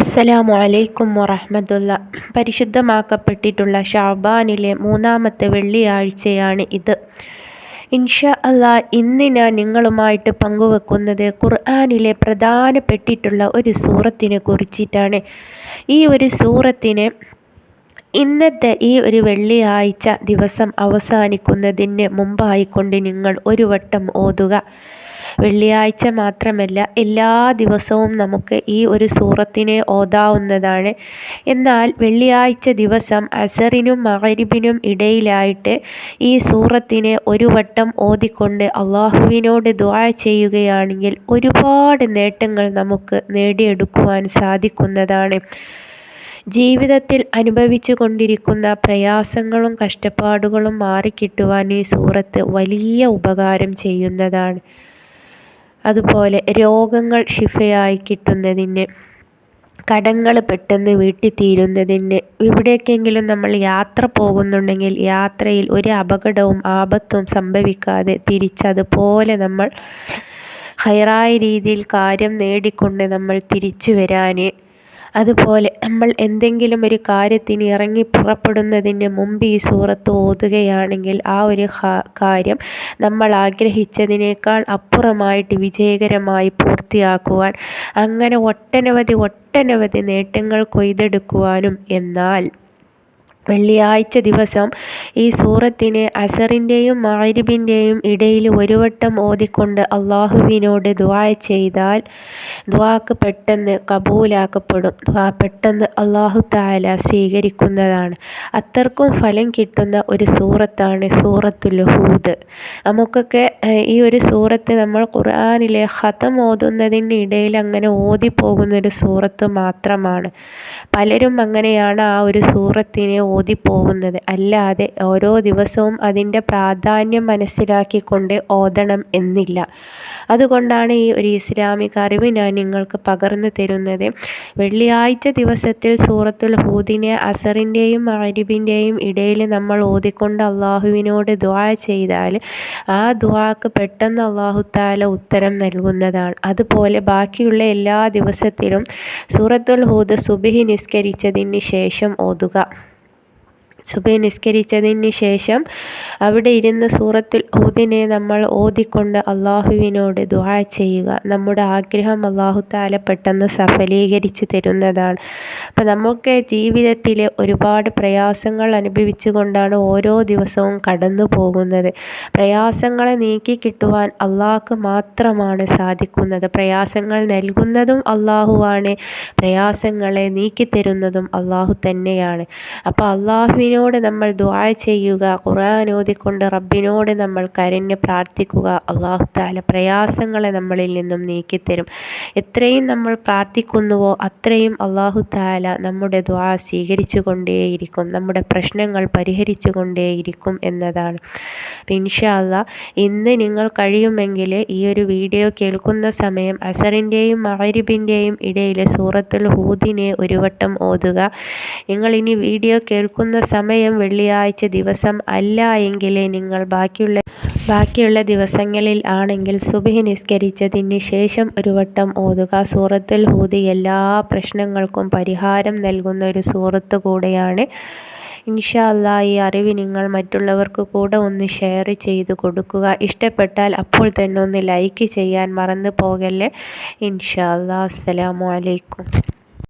അസ്സലാമു അലൈക്കും വറഹ്മത്തുള്ള. പരിശുദ്ധമാക്കപ്പെട്ടിട്ടുള്ള ഷാബാനിലെ മൂന്നാമത്തെ വെള്ളിയാഴ്ചയാണ് ഇത്. ഇൻഷാ അല്ലാ ഇന്ന് ഞാൻ നിങ്ങളുമായിട്ട് പങ്കുവെക്കുന്നത് ഖുർആാനിലെ പ്രധാനപ്പെട്ടിട്ടുള്ള ഒരു സൂറത്തിനെ കുറിച്ചിട്ടാണ്. ഈ ഒരു സൂറത്തിന് ഇന്നത്തെ ഈ ഒരു വെള്ളിയാഴ്ച ദിവസം അവസാനിക്കുന്നതിന് മുമ്പായിക്കൊണ്ട് നിങ്ങൾ ഒരു വട്ടം ഓതുക. വെള്ളിയാഴ്ച മാത്രമല്ല എല്ലാ ദിവസവും നമുക്ക് ഈ ഒരു സൂറത്തിനെ ഓതാവുന്നതാണ്. എന്നാൽ വെള്ളിയാഴ്ച ദിവസം അസറിനും മകരിബിനും ഇടയിലായിട്ട് ഈ സൂറത്തിനെ ഒരു വട്ടം ഓതിക്കൊണ്ട് അള്ളാഹുവിനോട് ദ്വാ ചെയ്യുകയാണെങ്കിൽ ഒരുപാട് നേട്ടങ്ങൾ നമുക്ക് നേടിയെടുക്കുവാൻ സാധിക്കുന്നതാണ്. ജീവിതത്തിൽ അനുഭവിച്ചു കൊണ്ടിരിക്കുന്ന പ്രയാസങ്ങളും കഷ്ടപ്പാടുകളും മാറിക്കിട്ടുവാൻ ഈ സൂറത്ത് വലിയ ഉപകാരം ചെയ്യുന്നതാണ്. അതുപോലെ രോഗങ്ങൾ ശിഫയായി കിട്ടുന്നതിന് കടങ്ങൾ പെട്ടെന്ന് വീട്ടിത്തീരുന്നതിന് എവിടേക്കെങ്കിലും നമ്മൾ യാത്ര പോകുന്നുണ്ടെങ്കിൽ യാത്രയിൽ ഒരു അപകടവും ആപത്തും സംഭവിക്കാതെ തിരിച്ചതുപോലെ നമ്മൾ ഹൈറായ രീതിയിൽ കാര്യം നേടിക്കൊണ്ട് നമ്മൾ തിരിച്ചു വരാൻ അതുപോലെ നമ്മൾ എന്തെങ്കിലും ഒരു കാര്യത്തിന് ഇറങ്ങി പുറപ്പെടുന്നതിന് മുമ്പ് ഈ സൂറത്ത് ഓതുകയാണെങ്കിൽ ആ ഒരു കാര്യം നമ്മൾ ആഗ്രഹിച്ചതിനേക്കാൾ അപ്പുറമായിട്ട് വിജയകരമായി പൂർത്തിയാക്കുവാൻ അങ്ങനെ ഒട്ടനവധി ഒട്ടനവധി നേട്ടങ്ങൾ കൊയ്തെടുക്കുവാനും എന്നാൽ വെള്ളിയാഴ്ച ദിവസം ഈ സൂറത്തിന് അസറിന്റെയും മാരിബിന്റെയും ഇടയിൽ ഒരു വട്ടം ഓതിക്കൊണ്ട് അള്ളാഹുവിനോട് ദ്വാ ചെയ്താൽ ദ്വാക്ക് പെട്ടെന്ന് കബൂലാക്കപ്പെടും. ദ്വാ പെട്ടെന്ന് അള്ളാഹു താല സ്വീകരിക്കുന്നതാണ്. അത്രക്കും ഫലം കിട്ടുന്ന ഒരു സൂറത്താണ് സൂറത്തുൽ ഹൂദ്. നമുക്കൊക്കെ ഈ ഒരു സൂറത്ത് നമ്മൾ ഖുർആാനിലെ ഹതം ഓതുന്നതിന്റെ ഇടയിൽ അങ്ങനെ ഓതിപ്പോകുന്ന ഒരു സൂറത്ത് മാത്രമാണ്. പലരും അങ്ങനെയാണ് ആ ഒരു സൂറത്തിനെ ഓതിപ്പോകുന്നത്. അല്ലാതെ ഓരോ ദിവസവും അതിന്റെ പ്രാധാന്യം മനസ്സിലാക്കിക്കൊണ്ട് ഓതണം എന്നില്ല. അതുകൊണ്ടാണ് ഈ ഒരു ഇസ്ലാമിക അറിവ് ഞാൻ നിങ്ങൾക്ക് പകർന്നു തരുന്നത്. വെള്ളിയാഴ്ച ദിവസത്തിൽ സൂറത്തുൽ ഹൂദിനെ അസറിന്റെയും അരിബിന്റെയും ഇടയിൽ നമ്മൾ ഓതിക്കൊണ്ട് അള്ളാഹുവിനോട് ദ്വാ ചെയ്താൽ ആ ദ്വാക്ക് പെട്ടെന്ന് അള്ളാഹുത്താല ഉത്തരം നൽകുന്നതാണ്. അതുപോലെ ബാക്കിയുള്ള എല്ലാ ദിവസത്തിലും സൂറത്തുൽ ഹൂദ് സുബിഹി നിസ്കരിച്ചതിന് ശേഷം ഓതുക. സുബൈ നിസ്കരിച്ചതിന് ശേഷം അവിടെ ഇരുന്ന് സൂറത്തിൽ ഊദിനെ നമ്മൾ ഓതിക്കൊണ്ട് അള്ളാഹുവിനോട് ദുആ ചെയ്യുക. നമ്മുടെ ആഗ്രഹം അള്ളാഹു താല പെട്ടെന്ന് സഫലീകരിച്ചു തരുന്നതാണ്. അപ്പം നമുക്ക് ജീവിതത്തിൽ ഒരുപാട് പ്രയാസങ്ങൾ അനുഭവിച്ചു കൊണ്ടാണ് ഓരോ ദിവസവും കടന്നു പോകുന്നത്. പ്രയാസങ്ങളെ നീക്കി കിട്ടുവാൻ അള്ളാഹ്ക്ക് മാത്രമാണ് സാധിക്കുന്നത്. പ്രയാസങ്ങൾ നൽകുന്നതും അള്ളാഹുവാണ്. പ്രയാസങ്ങളെ നീക്കി തരുന്നതും അള്ളാഹു തന്നെയാണ്. അപ്പോൾ അള്ളാഹുവിന് റബ്ബിനോട് നമ്മൾ ദുആ ചെയ്യുക ഖുർആൻ ഓതിക്കൊണ്ട് റബ്ബിനോട് നമ്മൾ കരഞ്ഞ് പ്രാർത്ഥിക്കുക. അള്ളാഹു താല പ്രയാസങ്ങളെ നമ്മളിൽ നിന്നും നീക്കിത്തരും. എത്രയും നമ്മൾ പ്രാർത്ഥിക്കുന്നുവോ അത്രയും അള്ളാഹു താല നമ്മുടെ ദ്വാ സ്വീകരിച്ചു കൊണ്ടേയിരിക്കും നമ്മുടെ പ്രശ്നങ്ങൾ പരിഹരിച്ചു കൊണ്ടേയിരിക്കും എന്നതാണ് ഇൻഷാല്ല ഇന്ന് നിങ്ങൾ കഴിയുമെങ്കിൽ ഈ ഒരു വീഡിയോ കേൾക്കുന്ന സമയം അസറിന്റെയും മഹരിബിന്റെയും ഇടയിൽ സൂറത്തുൽ ഹൂദിനെ ഒരു വട്ടം ഓതുക. നിങ്ങൾ ഇനി വീഡിയോ കേൾക്കുന്ന സമയം വെള്ളിയാഴ്ച ദിവസം അല്ല എങ്കിൽ നിങ്ങൾ ബാക്കിയുള്ള ബാക്കിയുള്ള ദിവസങ്ങളിൽ ആണെങ്കിൽ സുബഹി നിസ്കരിച്ചതിന് ശേഷം ഒരു വട്ടം ഓതുക. സൂറത്തുൽ ഹൂദി എല്ലാ പ്രശ്നങ്ങൾക്കും പരിഹാരം നൽകുന്ന ഒരു സൂറത്ത് കൂടെയാണ്. ഇൻഷാ അല്ലാ ഈ അറിവ് നിങ്ങൾ മറ്റുള്ളവർക്ക് കൂടെ ഒന്ന് ഷെയർ ചെയ്ത് കൊടുക്കുക. ഇഷ്ടപ്പെട്ടാൽ അപ്പോൾ തന്നെ ഒന്ന് ലൈക്ക് ചെയ്യാൻ മറന്നു പോകല്ലേ? ഇൻഷാ അല്ലാ അസ്സലാമു അലൈക്കും.